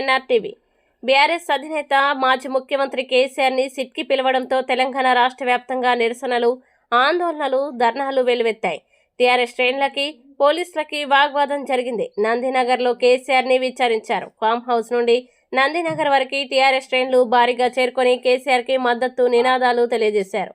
NRTV. BRS అధినేత మాజీ ముఖ్యమంత్రి కేసీఆర్ని సిట్కి పిలవడంతో తెలంగాణ రాష్ట్ర వ్యాప్తంగా నిరసనలు ఆందోళనలు ధర్నాలు వెలువెత్తాయి టీఆర్ఎస్ శ్రేణులకి పోలీసులకి వాగ్వాదం జరిగింది. నందినగర్లో కేసీఆర్ని విచారించారు. ఫామ్ హౌస్ నుండి నందినగర్ వరకు టీఆర్ఎస్ శ్రేణులు భారీగా చేరుకొని కేసీఆర్కి మద్దతు నినాదాలు తెలియజేశారు.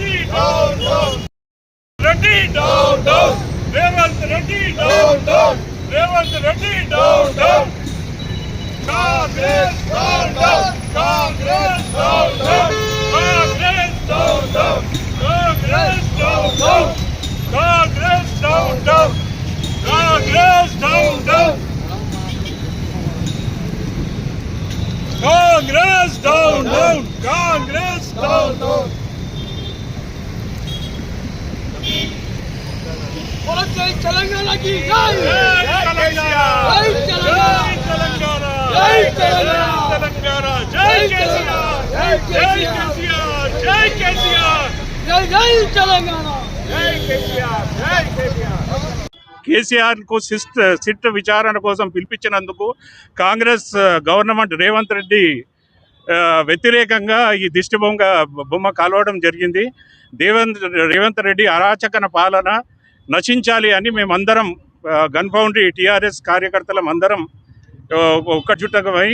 Reddy down down Reddy down down Revanth Reddy down down Revanth Reddy down down Congress down down Congress down down Congress down down Congress down down Congress down down Congress down down Congress down, down. Congress down, down. కేసీఆర్కు SIT SIT విచారణ కోసం పిలిపించినందుకు Congress government Revanth Reddy వ్యతిరేకంగా ఈ దిష్టి బొమ్మ కాలవడం జరిగింది. దేవేంద్ర రేవంత్ రెడ్డి అరాచకన పాలన నశించాలి అని మేమందరం గన్ ఫౌండరీ టీఆర్ఎస్ కార్యకర్తలం అందరం ఒక్కచుట్టకమై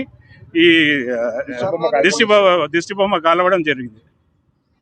ఈ ఆ, దిష్టి బొమ్మ దిష్టి బొమ్మ కాలవడం జరిగింది.